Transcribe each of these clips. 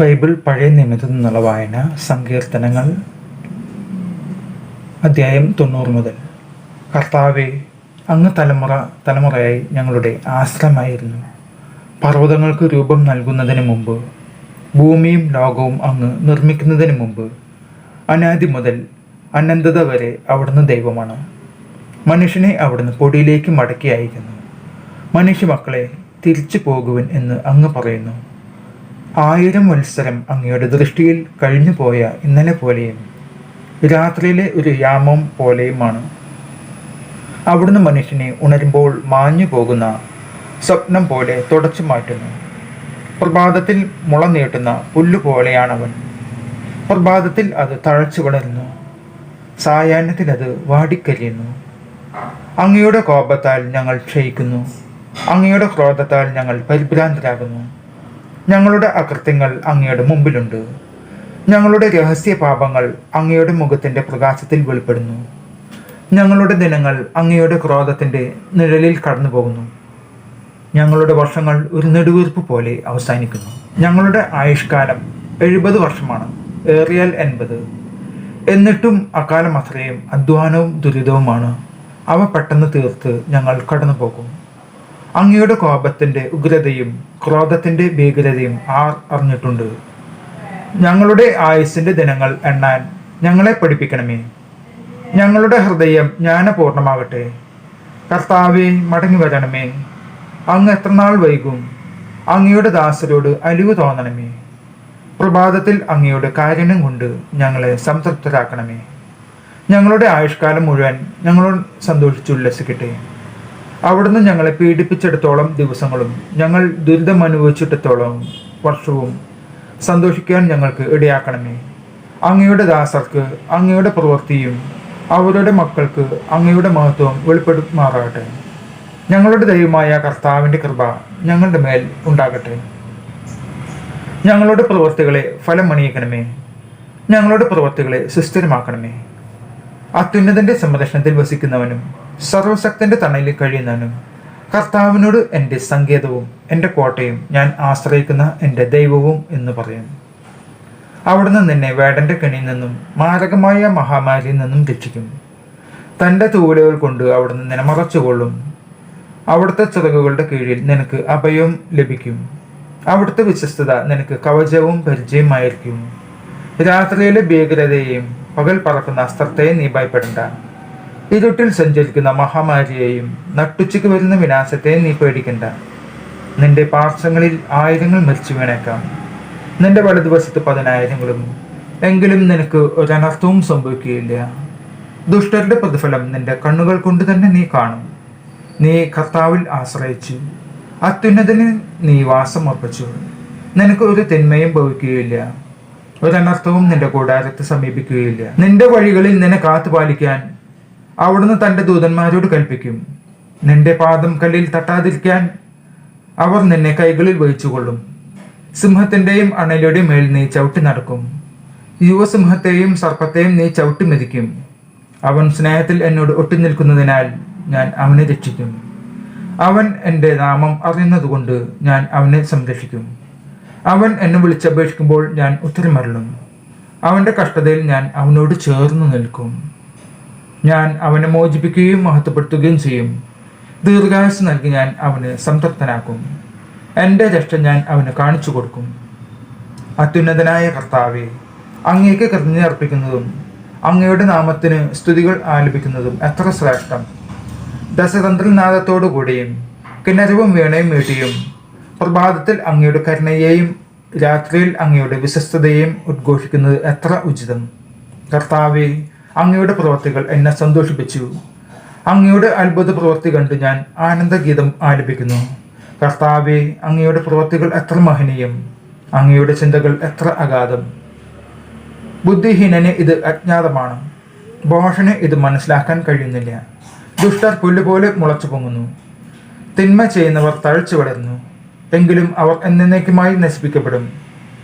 Bible പഴയ നിയമത്തിൽ നിന്നുള്ള വായന സങ്കീർത്തനങ്ങൾ അധ്യായം തൊണ്ണൂറ് മുതൽ. കർത്താവെ അങ്ങ് തലമുറ തലമുറയായി ഞങ്ങളുടെ ആശ്രമായിരുന്നു പർവതങ്ങൾക്ക് രൂപം നൽകുന്നതിന് മുമ്പ് ഭൂമിയും ലോകവും അങ്ങ് നിർമ്മിക്കുന്നതിന് മുമ്പ് അനാദി മുതൽ അനന്തത വരെ അവിടുന്ന് ദൈവമാണ്. മനുഷ്യനെ അവിടുന്ന് പൊടിയിലേക്ക് മടക്കി അയക്കുന്നു. മനുഷ്യ മക്കളെ തിരിച്ചു പോകുവൻ എന്ന് അങ്ങ് പറയുന്നു. ആയിരം മത്സരം അങ്ങയുടെ ദൃഷ്ടിയിൽ കഴിഞ്ഞു പോയ ഇന്നലെ പോലെയും രാത്രിയിലെ ഒരു യാമം പോലെയുമാണ്. അവിടുന്ന് മനുഷ്യനെ ഉണരുമ്പോൾ മാഞ്ഞു പോകുന്ന സ്വപ്നം പോലെ തുടച്ചു മാറ്റുന്നു. പ്രഭാതത്തിൽ മുള നീട്ടുന്ന പുല്ലുപോലെയാണവൻ പ്രഭാതത്തിൽ അത് തഴച്ചു വളരുന്നു. സായാഹ്നത്തിൽ അത് വാടിക്കരിയുന്നു. അങ്ങയുടെ കോപത്താൽ ഞങ്ങൾ ക്ഷയിക്കുന്നു. അങ്ങയുടെ ക്രോധത്താൽ ഞങ്ങൾ പരിഭ്രാന്തരാകുന്നു. ഞങ്ങളുടെ അകൃത്യങ്ങൾ അങ്ങയുടെ മുമ്പിലുണ്ട്. ഞങ്ങളുടെ രഹസ്യ പാപങ്ങൾ അങ്ങയുടെ മുഖത്തിന്റെ പ്രകാശത്തിൽ വെളിപ്പെടുന്നു. ഞങ്ങളുടെ ദിനങ്ങൾ അങ്ങയുടെ ക്രോധത്തിന്റെ നിഴലിൽ കടന്നു പോകുന്നു ഞങ്ങളുടെ വർഷങ്ങൾ ഒരു നെടുവീർപ്പ് പോലെ അവസാനിക്കുന്നു. ഞങ്ങളുടെ ആയുഷ്കാലം എഴുപത് വർഷമാണ്. ഏറിയാൽ എൺപത്. എന്നിട്ടും അക്കാലം അത്രയും അധ്വാനവും ദുരിതവുമാണ്. അവ പെട്ടെന്ന് തീർത്ത് ഞങ്ങൾ കടന്നു പോകും അങ്ങയുടെ കോപത്തിന്റെ ഉഗ്രതയും ക്രോധത്തിന്റെ ഭീകരതയും ആർ അറിഞ്ഞിട്ടുണ്ട്. ഞങ്ങളുടെ ആയുസിന്റെ ദിനങ്ങൾ എണ്ണാൻ ഞങ്ങളെ പഠിപ്പിക്കണമേ. ഞങ്ങളുടെ ഹൃദയം ജ്ഞാനപൂർണമാകട്ടെ. കർത്താവെ മടങ്ങി വരണമേ. അങ്ങ് എത്രനാൾ വൈകും? അങ്ങയുടെ ദാസരോട് അലിവ് തോന്നണമേ. പ്രഭാതത്തിൽ അങ്ങയുടെ കാരുണ്യം കൊണ്ട് ഞങ്ങളെ സംതൃപ്തരാക്കണമേ. ഞങ്ങളുടെ ആയുഷ്കാലം മുഴുവൻ ഞങ്ങളോട് സന്തോഷിച്ചുല്ലസിക്കട്ടെ. അവിടുന്ന് ഞങ്ങളെ പീഡിപ്പിച്ചെടുത്തോളം ദിവസങ്ങളും ഞങ്ങൾ ദുരിതം അനുഭവിച്ചിടത്തോളം വർഷവും സന്തോഷിക്കാൻ ഞങ്ങൾക്ക് ഇടയാക്കണമേ. അങ്ങയുടെ ദാസർക്ക് അങ്ങയുടെ പ്രവൃത്തിയും അവരുടെ മക്കൾക്ക് അങ്ങയുടെ മഹത്വം വെളിപ്പെടുമാറാകട്ടെ. ഞങ്ങളുടെ ദൈവമായ കർത്താവിന്റെ കൃപ ഞങ്ങളുടെ മേൽ ഉണ്ടാകട്ടെ. ഞങ്ങളുടെ പ്രവൃത്തികളെ ഫലം അണിയിക്കണമേ ഞങ്ങളുടെ പ്രവൃത്തികളെ സുസ്ഥിരമാക്കണമേ. അത്യുന്നതന്റെ സംരക്ഷണത്തിൽ വസിക്കുന്നവനും സർവശക്തന്റെ തണലിൽ കഴിയുന്നവനും കർത്താവിനോട് എന്റെ സങ്കേതവും എന്റെ കോട്ടയും ഞാൻ ആശ്രയിക്കുന്ന എന്റെ ദൈവവും എന്ന് പറയുന്നു. അവിടുന്ന് നിന്നെ വേടന്റെ കെണിയിൽ നിന്നും മാരകമായ മഹാമാരിയിൽ നിന്നും രക്ഷിക്കും തന്റെ തൂവലുകൾ കൊണ്ട് അവിടുന്ന് നിന്നെ മറച്ചുകൊള്ളും. അവിടുത്തെ ചിറകുകളുടെ കീഴിൽ നിനക്ക് അഭയം ലഭിക്കും. അവിടുത്തെ വിശ്വസ്തത നിനക്ക് കവചവും പരിചയമായിരിക്കും രാത്രിയിലെ ഭീകരതയെയും പകൽ പറക്കുന്ന അസ്ത്രത്തെയും നീ ഭയപ്പെടണ്ട. ഇരുട്ടിൽ സഞ്ചരിക്കുന്ന മഹാമാരിയെയും നട്ടുച്ചയ്ക്ക് വരുന്ന വിനാശത്തെയും നീ പേടിക്കണ്ട. നിന്റെ പാർശ്വങ്ങളിൽ ആയിരങ്ങൾ മരിച്ചു വീണേക്കാം. നിന്റെ വലതുവശത്ത് പതിനായിരങ്ങളും. എങ്കിലും നിനക്ക് ഒരനർത്ഥവും സംഭവിക്കുകയില്ല. ദുഷ്ടരുടെ പ്രതിഫലം നിന്റെ കണ്ണുകൾ കൊണ്ട് തന്നെ നീ കാണും. നീ കർത്താവിൽ ആശ്രയിച്ചു. അത്യുന്നതിന് നീ വാസം അർപ്പിച്ചു നിനക്ക് ഒരു തിന്മയും ഭവിക്കുകയില്ല. ഒരനർത്ഥവും നിന്റെ കൂടാരത്തെ സമീപിക്കുകയില്ല. നിന്റെ വഴികളിൽ നിന്നെ കാത്തുപാലിക്കാൻ അവിടുന്ന് തന്റെ ദൂതന്മാരോട് കൽപ്പിക്കും നിന്റെ പാദം കല്ലിൽ തട്ടാതിരിക്കാൻ അവർ നിന്നെ കൈകളിൽ വഹിച്ചുകൊള്ളും. സിംഹത്തിന്റെയും അണലിയുടെയും മേൽ നീ ചവിട്ടി നടക്കും. യുവസിംഹത്തെയും സർപ്പത്തെയും നീ ചവിട്ടി മെതിക്കും. അവൻ സ്നേഹത്തിൽ എന്നോട് ഒട്ടിനിൽക്കുന്നതിനാൽ ഞാൻ അവനെ രക്ഷിക്കും. അവൻ എന്റെ നാമം അറിയുന്നതുകൊണ്ട് ഞാൻ അവനെ സംരക്ഷിക്കും. അവൻ എന്നെ വിളിച്ചപേക്ഷിക്കുമ്പോൾ ഞാൻ ഉത്തരമരളും. അവന്റെ കഷ്ടതയിൽ ഞാൻ അവനോട് ചേർന്ന് നിൽക്കും. ഞാൻ അവനെ മോചിപ്പിക്കുകയും മഹത്വപ്പെടുത്തുകയും ചെയ്യും. ദീർഘായുസ് നൽകി ഞാൻ അവന് സംതൃപ്തനാക്കും. എന്റെ രക്ഷ ഞാൻ അവന് കാണിച്ചു കൊടുക്കും. അത്യുന്നതനായ കർത്താവെ അങ്ങേക്ക് കൃതജ്ഞ അർപ്പിക്കുന്നതും അങ്ങയുടെ നാമത്തിന് സ്തുതികൾ ആലപിക്കുന്നതും എത്ര ശ്രേഷ്ഠം. ദശതന്ത്രനാഥത്തോടുകൂടിയും കിണരവും വീണയും വീട്ടിയും പ്രഭാതത്തിൽ അങ്ങയുടെ കരുണയെയും രാത്രിയിൽ അങ്ങയുടെ വിശ്വസ്തതയെയും ഉദ്ഘോഷിക്കുന്നത് എത്ര ഉചിതം. കർത്താവെ അങ്ങയുടെ പ്രവർത്തികൾ എന്നെ സന്തോഷിപ്പിച്ചു. അങ്ങയുടെ അത്ഭുത പ്രവൃത്തി കണ്ട് ഞാൻ ആനന്ദഗീതം ആലപിക്കുന്നു. കർത്താവെ അങ്ങയുടെ പ്രവൃത്തികൾ എത്ര മഹനീയം. അങ്ങയുടെ ചിന്തകൾ എത്ര അഗാധം. ബുദ്ധിഹീനന് ഇത് അജ്ഞാതമാണ്. ഭോഷന് ഇത് മനസ്സിലാക്കാൻ കഴിയുന്നില്ല. ദുഷ്ടർ പുല്ലുപോലെ മുളച്ചു പൊങ്ങുന്നു. തിന്മ ചെയ്യുന്നവർ തഴച്ചു വളരുന്നു. എങ്കിലും അവർ എന്നേക്കുമായി നശിപ്പിക്കപ്പെടും.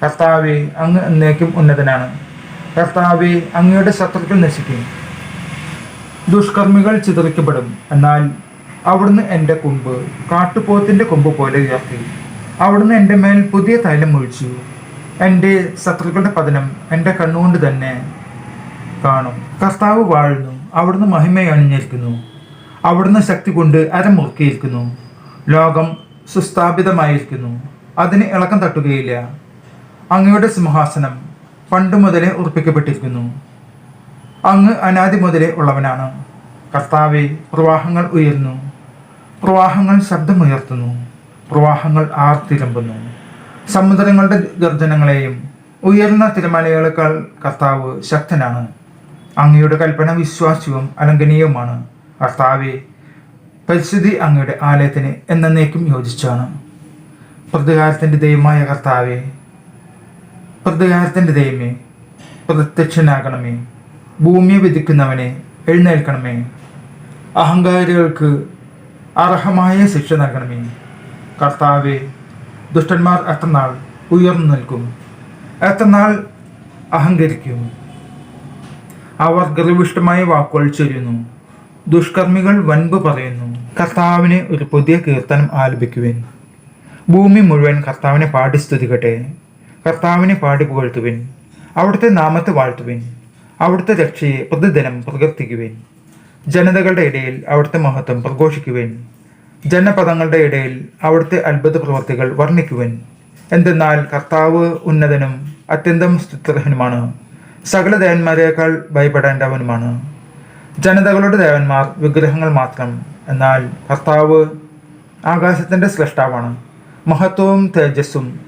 കർത്താവെ അങ്ങ് എന്നേക്കും ഉന്നതനാണ്. കർത്താവെ അങ്ങയുടെ ശത്രുക്കൾ നശിക്കും. ദുഷ്കർമ്മികൾ ചിതറിക്കപ്പെടും. എന്നാൽ അവിടുന്ന് എന്റെ കൊമ്പ് കാട്ടുപോത്തിന്റെ കൊമ്പ് പോലെ ഉയർത്തി. അവിടുന്ന് എന്റെ മേൽ പുതിയ തൈലം ഒഴിച്ചു. എന്റെ ശത്രുക്കളുടെ പതനം എന്റെ കണ്ണുകൊണ്ട് തന്നെ കാണും. കർത്താവ് വാഴുന്നു. അവിടുന്ന് മഹിമ അണിഞ്ഞിരിക്കുന്നു അവിടുന്ന് ശക്തി കൊണ്ട് അരമുറുക്കിയിരിക്കുന്നു ലോകം സുസ്ഥാപിതമായിരിക്കുന്നു. അതിന് ഇളക്കം തട്ടുകയില്ല. അങ്ങയുടെ സിംഹാസനം പണ്ട് മുതലേ ഉറപ്പിക്കപ്പെട്ടിരിക്കുന്നു. അങ്ങ് അനാദി മുതലേ ഉള്ളവനാണ്. കർത്താവെ പ്രവാഹങ്ങൾ ഉയരുന്നു. പ്രവാഹങ്ങൾ ശബ്ദമുയർത്തുന്നു. പ്രവാഹങ്ങൾ ആർത്തിരമ്പുന്നു. സമുദ്രങ്ങളുടെ ഗർജനങ്ങളെയും ഉയർന്ന തിരമലകളെക്കാൾ കർത്താവ് ശക്തനാണ്. അങ്ങയുടെ കൽപ്പന വിശ്വാസ്യവും അലംഘനീയവുമാണ് കർത്താവെ പരിസ്ഥിതി അങ്ങയുടെ ആലയത്തിന് എന്നേക്കും യോജിച്ചാണ്. പ്രതികാരത്തിന്റെ ദൈവമായ കർത്താവെ പ്രതികാരത്തിന്റെ ദൈവമേ പ്രത്യക്ഷനാകണമേ. ഭൂമിയെ വിധിക്കുന്നവനെ എഴുന്നേൽക്കണമേ. അഹങ്കാരികൾക്ക് അർഹമായ ശിക്ഷ നൽകണമേ. കർത്താവെ ദുഷ്ടന്മാർ എത്രനാൾ ഉയർന്നു നിൽക്കും. എത്രനാൾ അഹങ്കരിക്കും. അവർ ഗർവിഷ്ടമായ വാക്കുകൾ ചൊല്ലുന്നു ദുഷ്കർമ്മികൾ വൻപ് പറയുന്നു. കർത്താവിന് ഒരു പുതിയ കീർത്തനം ആലപിക്കുവാൻ. ഭൂമി മുഴുവൻ കർത്താവിനെ പാടി സ്തുതിക്കട്ടെ കർത്താവിനെ പാടി പുകഴ്ത്തുവിൻ. അവിടുത്തെ നാമത്തെ വാഴ്ത്തുവിൻ. അവിടുത്തെ രക്ഷയെ പ്രതിദിനം പ്രകീർത്തിക്കുവിൻ. ജനതകളുടെ ഇടയിൽ അവിടുത്തെ മഹത്വം പ്രഘോഷിക്കുവിൻ. ജനപദങ്ങളുടെ ഇടയിൽ അവിടുത്തെ അത്ഭുത പ്രവർത്തികൾ വർണിക്കുവിൻ. എന്തെന്നാൽ കർത്താവ് ഉന്നതനും അത്യന്തം സ്തുത്യർഹനുമാണ്. സകല ദേവന്മാരേക്കാൾ ഭയപ്പെടേണ്ടവനുമാണ്. ജനതകളുടെ ദേവന്മാർ വിഗ്രഹങ്ങൾ മാത്രം. എന്നാൽ കർത്താവ് ആകാശത്തിന്റെ സൃഷ്ടാവാണ് മഹത്വവും തേജസ്സും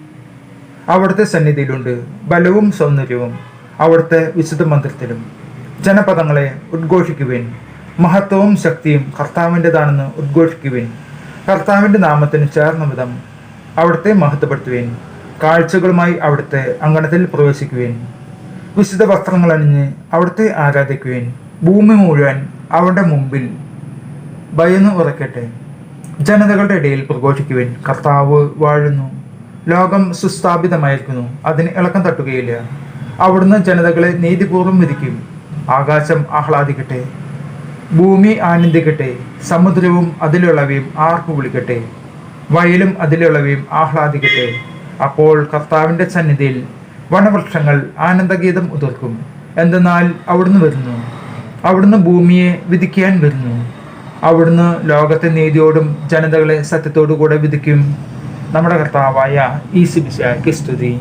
അവിടുത്തെ സന്നിധിയിലുണ്ട് ബലവും സൗന്ദര്യവും അവിടുത്തെ വിശുദ്ധ മന്ദിരത്തിലും. ജനപദങ്ങളെ ഉദ്ഘോഷിക്കുവിൻ. മഹത്വവും ശക്തിയും കർത്താവിന്റെതാണെന്ന് ഉദ്ഘോഷിക്കുവിൻ. കർത്താവിന്റെ നാമത്തിന് ചേർന്ന വിധം അവിടുത്തെ മഹത്വപ്പെടുത്തുവിൻ. കാഴ്ചകളുമായി അവിടുത്തെ അങ്കണത്തിൽ പ്രവേശിക്കുവിൻ. വിശുദ്ധ വസ്ത്രങ്ങൾ അണിഞ്ഞ് അവിടുത്തെ ആരാധിക്കുവിൻ. ഭൂമി മുഴുവൻ അവരുടെ മുമ്പിൽ ഭയന്ന് ഉറക്കട്ടെ. ജനതകളുടെ ഇടയിൽ പ്രഘോഷിക്കുവിൻ. കർത്താവ് വാഴുന്നു. ലോകം സുസ്ഥാപിതമായിരിക്കുന്നു. അതിന് ഇളക്കം തട്ടുകയില്ല. അവിടുന്ന് ജനതകളെ നീതിപൂർവം വിധിക്കും. ആകാശം ആഹ്ലാദിക്കട്ടെ. ഭൂമി ആനന്ദിക്കട്ടെ. സമുദ്രവും അതിലുള്ളവയും ആർപ്പ് വിളിക്കട്ടെ? വയലും അതിലുള്ളവയും ആഹ്ലാദിക്കട്ടെ. അപ്പോൾ കർത്താവിന്റെ സന്നിധിയിൽ വനവൃക്ഷങ്ങൾ ആനന്ദഗീതം ഉതിർക്കും. എന്തെന്നാൽ അവിടുന്ന് വരുന്നു? അവിടുന്ന് ഭൂമിയെ വിധിക്കാൻ വരുന്നു. അവിടുന്ന് ലോകത്തെ നീതിയോടും ജനതകളെ സത്യത്തോടു കൂടെ വിധിക്കും. നമ്മുടെ കർത്താവായ ഈ സിബിശ സ്തുതി.